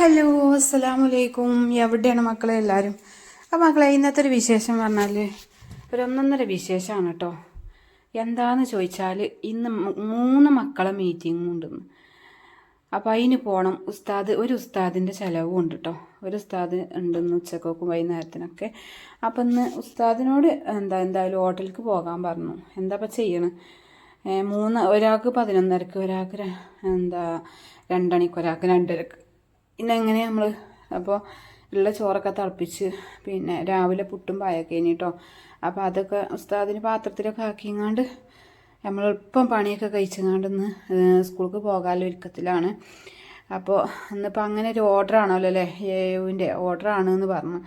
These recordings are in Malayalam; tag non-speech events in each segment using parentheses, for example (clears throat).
ഹലോ അസ്സാം വലൈക്കും എവിടെയാണ് മക്കളെ എല്ലാവരും അപ്പോൾ മക്കളെ ഇന്നത്തെ ഒരു വിശേഷം പറഞ്ഞാൽ ഒരു ഒന്നൊന്നര വിശേഷമാണ് കേട്ടോ എന്താണെന്ന് ചോദിച്ചാൽ ഇന്ന് മൂന്ന് മക്കളെ മീറ്റിംഗ് ഉണ്ടെന്ന് അപ്പോൾ അതിന് പോകണം ഉസ്താദ് ഒരു ഉസ്താദിന്റെ ചിലവും ഉണ്ട് കേട്ടോ ഒരു ഉസ്താദ് ഉണ്ടെന്ന് ഉച്ചക്കൊക്കെ വൈകുന്നേരത്തിനൊക്കെ. അപ്പം ഇന്ന് ഉസ്താദിനോട് എന്താ എന്തായാലും ഹോട്ടലിലേക്ക് പോകാൻ പറഞ്ഞു. എന്താ ഇപ്പം ചെയ്യണം? മൂന്ന് ഒരാൾക്ക് പതിനൊന്നരക്ക് ഒരാൾക്ക് എന്താ രണ്ടണിക്ക് ഒരാൾക്ക് രണ്ടരക്ക്. പിന്നെ അങ്ങനെ നമ്മൾ അപ്പോൾ ഉള്ള ചോറൊക്കെ തിളപ്പിച്ച് പിന്നെ രാവിലെ പുട്ടും പായൊക്കെ കേട്ടോ അപ്പോൾ അതൊക്കെ ഉസ്താദിന് പാത്രത്തിലൊക്കെ ആക്കിങ്ങാണ്ട് നമ്മൾ എളുപ്പം പണിയൊക്കെ കഴിച്ചങ്ങാണ്ട് ഇന്ന് സ്കൂൾക്ക് പോകാനുള്ള ഒരുക്കത്തിലാണ്. അപ്പോൾ ഇന്നിപ്പോൾ അങ്ങനെ ഒരു ഓർഡർ ആണല്ലോ അല്ലേ ഏവിന്റെ ഓർഡർ ആണ് എന്ന് പറഞ്ഞു.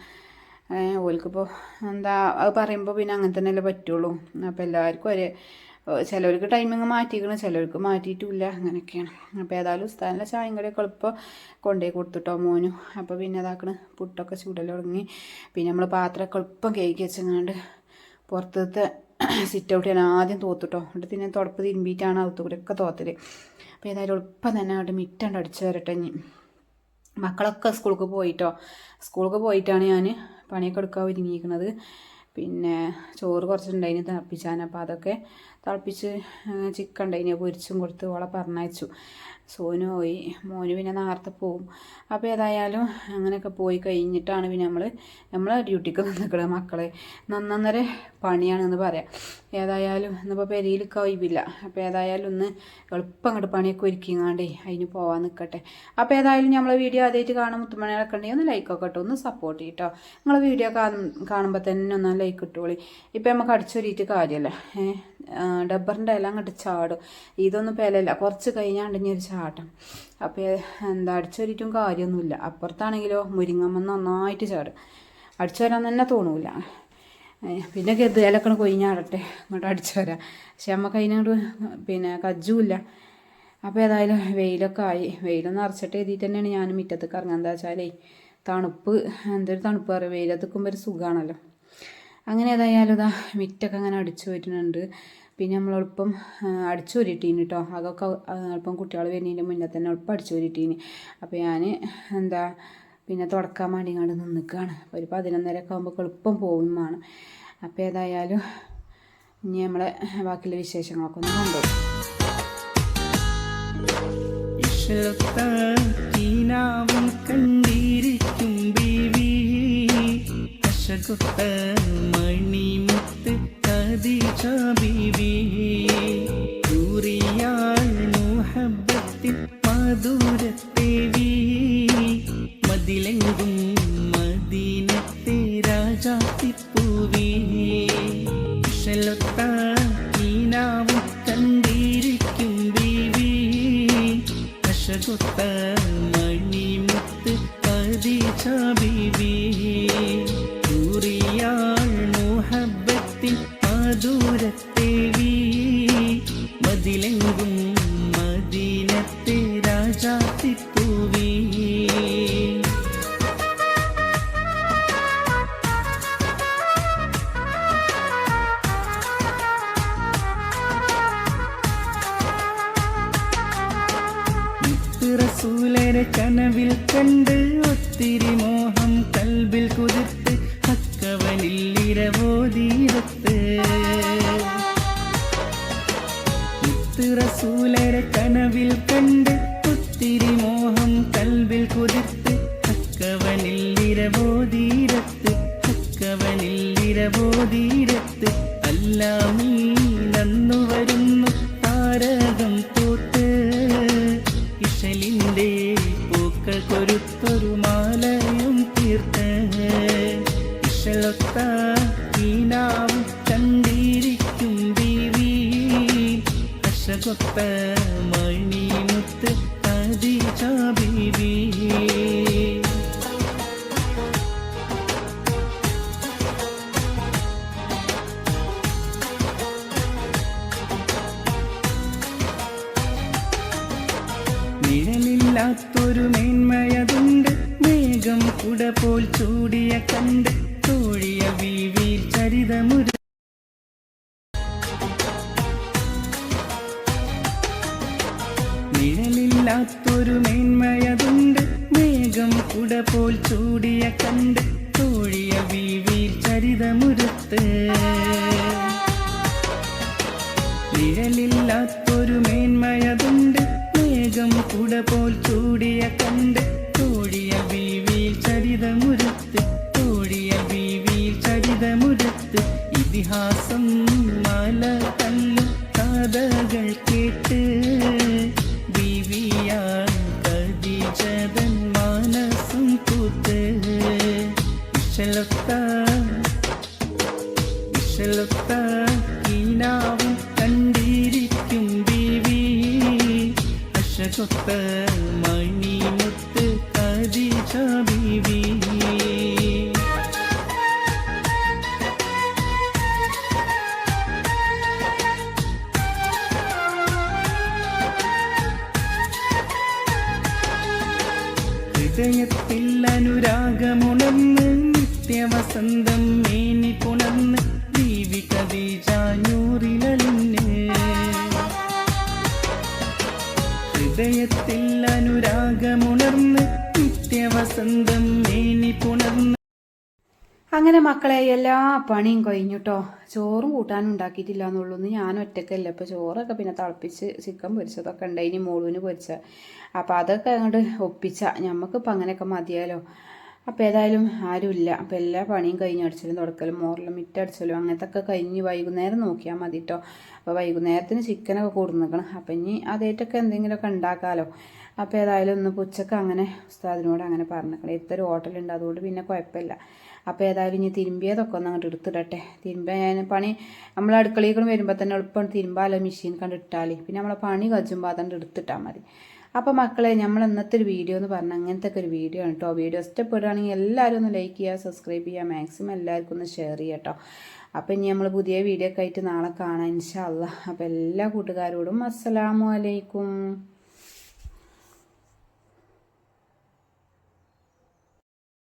ഓൽക്കിപ്പോൾ എന്താ അത് പറയുമ്പോൾ പിന്നെ അങ്ങനെ തന്നെയല്ലേ പറ്റുള്ളൂ. അപ്പോൾ എല്ലാവർക്കും ഒരേ ചിലവർക്ക് ടൈമിങ് മാറ്റിക്കണം ചിലവർക്ക് മാറ്റിയിട്ടില്ല അങ്ങനെയൊക്കെയാണ്. അപ്പോൾ ഏതായാലും ഉസ്താദിന്റെ ചായയും കടിയൊക്കെ എളുപ്പം കൊണ്ടുപോയി കൊടുത്തിട്ടോ മോനു. അപ്പോൾ പിന്നെ അതാക്കണ് പുട്ടൊക്കെ ചൂടൽ തുടങ്ങി പിന്നെ നമ്മൾ പാത്രമൊക്കെ എളുപ്പം കേക്ക് വെച്ചങ്ങാണ്ട് പുറത്തത്തെ (clears throat) സിറ്റ് ഔട്ട് ഞാൻ ആദ്യം തോത്തിട്ടോ. എന്നിട്ട് പിന്നെ തുടപ്പ് തിരുമ്പിയിട്ടാണ് അകത്തു കൂടെ ഒക്കെ തോത്തൽ. അപ്പോൾ ഏതായാലും എളുപ്പം തന്നെ അങ്ങോട്ട് മിറ്റണ്ട് അടിച്ചു വരട്ടെ ഇനി. മക്കളൊക്കെ സ്കൂൾക്ക് പോയിട്ടോ? സ്കൂൾക്ക് പോയിട്ടാണ് ഞാൻ പണിയൊക്കെ എടുക്കാൻ ഒരുങ്ങിയിരിക്കുന്നത് പിന്നെ ചോറ് കുറച്ചുണ്ടായിന് തിളപ്പിച്ചാൻ അപ്പോൾ അതൊക്കെ തിളപ്പിച്ച് ചിക്കൻ ഉണ്ടായിന്. പൊരിച്ചും കൊടുത്ത് ഓളെ പറഞ്ഞയച്ചു. സോനു പോയി. മോന് പിന്നെ നേരത്തെ പോവും. അപ്പോൾ ഏതായാലും അങ്ങനെയൊക്കെ പോയി കഴിഞ്ഞിട്ടാണ് പിന്നെ നമ്മൾ നമ്മൾ ഡ്യൂട്ടിക്ക് നിൽക്കുന്നത് മക്കളെ. നന്നന്നര പണിയാണെന്ന് പറയാം. ഏതായാലും ഇന്നിപ്പോൾ പെരിയിലൊക്കെ ഒഴിവില്ല. അപ്പോൾ ഏതായാലും ഒന്ന് എളുപ്പം അങ്ങോട്ട് പണിയൊക്കെ ഒരുക്കിങ്ങാണ്ടേ അതിന് പോവാൻ നിൽക്കട്ടെ അപ്പോൾ ഏതായാലും നമ്മളെ വീഡിയോ ആദ്യമായിട്ട് കാണും മുത്തുമണികളൊക്കെ ഉണ്ടെങ്കിൽ ഒന്ന് ലൈക്കൊക്കെ ഇട്ടോ. ഒന്ന് സപ്പോർട്ട് ചെയ്യട്ടോ നിങ്ങളെ വീഡിയോ കാണുമ്പോൾ തന്നെ ഒന്ന് ലൈക്ക് ഇട്ടോളി ഇപ്പം നമുക്ക് അടിച്ചൊരിയിട്ട് കാര്യമല്ല. ഡബ്ബറിന്റെ എല്ലാം അങ്ങോട്ട് ചാടും. ഇതൊന്നും പേലല്ല കുറച്ച് കഴിഞ്ഞാണ്ട് ഒരു ചാട്ടം. അപ്പോൾ എന്താ അടിച്ചൊരിയിട്ടും കാര്യമൊന്നുമില്ല. അപ്പുറത്താണെങ്കിലോ മുരിങ്ങമ്മ നന്നായിട്ട് ചാടും. അടിച്ചു വരാൻ തന്നെ തോന്നൂല. പിന്നെ പിന്നെ ഗദ്ദയിലൊക്കെ കൊയിഞ്ഞാടട്ടെ ഇങ്ങോട്ട് അടിച്ചു വരാം പക്ഷെ നമുക്ക് അതിനോട് പിന്നെ കജ്ജുമില്ല അപ്പോൾ ഏതായാലും വെയിലൊക്കെ ആയി. വെയിലൊന്ന് അറച്ചിട്ട് എഴുതിയിട്ട് തന്നെയാണ് ഞാൻ മുറ്റത്തേക്ക് ഇറങ്ങുക എന്താ വെച്ചാലേ തണുപ്പ് എന്തൊരു തണുപ്പ് പറയും വെയിലത്ത് ഒരു സുഖമാണല്ലോ അങ്ങനെ ഏതായാലും ഇതാ മിറ്റൊക്കെ അങ്ങനെ അടിച്ചു വരുന്നുണ്ട് പിന്നെ നമ്മൾ എളുപ്പം അടിച്ചു വരിട്ടീന് കേട്ടോ അതൊക്കെ എളുപ്പം കുട്ടികൾ വരുന്നതിന്റെ മുന്നേ തന്നെ എളുപ്പം അടിച്ചു വരിട്ടീന് അപ്പോൾ ഞാൻ എന്താ പിന്നെ തുടക്കാൻ വേണ്ടി ഇങ്ങോട്ട് നിൽക്കുകയാണ് ഒരു പതിനൊന്നരയൊക്കെ ആകുമ്പോൾ എളുപ്പം പോകും വേണം. അപ്പോൾ ഏതായാലും ഇനി നമ്മളെ ബാക്കിയുള്ള വിശേഷങ്ങളൊക്കെ ഒന്ന് കൊണ്ടുപോകും കണ്ടിരിക്കും കശകൊത്ത മണിമുത്ത് കദിജ ബീവി കൂറിയാൾ മുഹബത്തിൽ മധുരത്തേവി മതിലെങ്കും മദീനത്തെ രാജാത്തിപ്പൂവി ഇഷലത്താക്കിനാവും കണ്ടിരിക്കും ബീവി. കശകൊത്ത മണിമുത്ത് കദിജ ബീവി മതിലെങ്കും മദീനത്തെ രാജാത്തിപ്പൂവി. റസൂലരെ കനവിൽ കണ്ട് ഒത്തിരി മോഹം കൽബിൽ കുതിർത്ത് അക്കവനിൽ ഇരവോതീരത്ത് ഇരവോതീരത്ത് അല്ലാമീ നന്നു വരുന്നു താരകം പോത്ത്. ഇഷലിന്റെ പൂക്കൾ കൊരുത്തൊരു മാലയും തീർത്ത്. ഇഷലൊത്ത ഈനാവും കണ്ടിരിക്കും ദേവി അശകൊത്ത മണിമുത്ത് ചാ ബീവി. നിഴലില്ലാത്തൊരു മേന്മയതുണ്ട്. മേഘം കുട പോൽ ചൂടിയ കണ്ട് തോഴിയ വീവി ചരിതമുര നിഴലില്ലാത്തൊരു മേന്മയതുണ്ട്. മേഘം കുട പോൽ ചൂടിയ കണ്ട് തോഴിയ വീവി ചരിതമുരുത്ത്. നിഴലില്ലാത്തൊരു മേന്മയതുണ്ട്. മേഘം കുട പോൽ ചൂടിയ കണ്ട് കൂടിയ ബീവിയിൽ ചരിതമുരുത്ത് കൂടിയ ബീവിയിൽ ചരിതമുരുത്ത് ഇതിഹാസം അശകൊത്ത മണിമുത്ത് കതിജ ബീവി ഹൃദയത്തിൽ അനുരാഗമുണർന്ന് നിത്യവസന്തം മേനി പുണർന്ന് ദീവി കദീജാഞ്ഞൂറിലലിന് അങ്ങനെ മക്കളെ എല്ലാ പണിയും കഴിഞ്ഞു കേട്ടോ ചോറും കൂട്ടാനും ഉണ്ടാക്കിയിട്ടില്ല എന്നുള്ളൂ ഒന്ന് ഞാൻ ഒറ്റക്കല്ല. ഇപ്പോൾ ചോറൊക്കെ പിന്നെ തിളപ്പിച്ച് ചിക്കൻ പൊരിച്ചതൊക്കെ ഉണ്ട്. ഇനി മോളുവിന് പൊരിച്ച. അപ്പോൾ അതൊക്കെ അങ്ങോട്ട് ഒപ്പിച്ച. ഞമ്മക്കിപ്പോൾ അങ്ങനെയൊക്കെ മതിയാലോ. അപ്പോൾ ഏതായാലും ആരുമില്ല. അപ്പോൾ എല്ലാ പണിയും കഴിഞ്ഞ് അടിച്ചലും തുടക്കലും മോറിലും മിറ്റടിച്ചലും അങ്ങനത്തെ ഒക്കെ കഴിഞ്ഞ് വൈകുന്നേരം നോക്കിയാൽ മതി കേട്ടോ അപ്പോൾ വൈകുന്നേരത്തിന് ചിക്കനൊക്കെ കൊടുന്നിക്കണം. അപ്പം ഇനി അതേറ്റൊക്കെ എന്തെങ്കിലുമൊക്കെ ഉണ്ടാക്കാമല്ലോ അപ്പോൾ ഏതായാലും ഒന്ന് ഉച്ചയ്ക്ക് അങ്ങനെ ഉസ്താദിനോട് അങ്ങനെ പറഞ്ഞേക്കണം ഇത്തൊരു ഹോട്ടലുണ്ട്. അതുകൊണ്ട് പിന്നെ കുഴപ്പമില്ല. അപ്പോൾ ഏതായാലും ഇനി തിരുമ്പിയതൊക്കെ ഒന്ന് അങ്ങോട്ട് എടുത്തിടട്ടെ. തിരുമ്പാൻ ഞാൻ പണി നമ്മൾ അടുക്കളയിൽ വരുമ്പോൾ തന്നെ എളുപ്പം തിരുമ്പാലോ മെഷീൻ കണ്ട് ഇട്ടാൽ പിന്നെ നമ്മളെ പണി കജുമ്പോൾ അതുകൊണ്ട് എടുത്തിട്ടാൽ മതി. അപ്പോൾ മക്കളെ നമ്മൾ ഇന്നത്തെ ഒരു വീഡിയോ എന്ന് പറഞ്ഞാൽ അങ്ങനത്തെ ഒക്കെ ഒരു വീഡിയോ ആണ് കേട്ടോ വീഡിയോ ഇഷ്ടപ്പെടുകയാണെങ്കിൽ എല്ലാവരും ഒന്ന് ലൈക്ക് ചെയ്യുക സബ്സ്ക്രൈബ് ചെയ്യുക. മാക്സിമം എല്ലാവർക്കും ഒന്ന് ഷെയർ ചെയ്യുക കേട്ടോ അപ്പോൾ ഇനി നമ്മൾ പുതിയ വീഡിയോ ഒക്കെ ആയിട്ട് നാളെ കാണാം ഇൻഷാ അള്ളാ. അപ്പോൾ എല്ലാ കൂട്ടുകാരോടും അസ്സലാമു അലൈക്കും.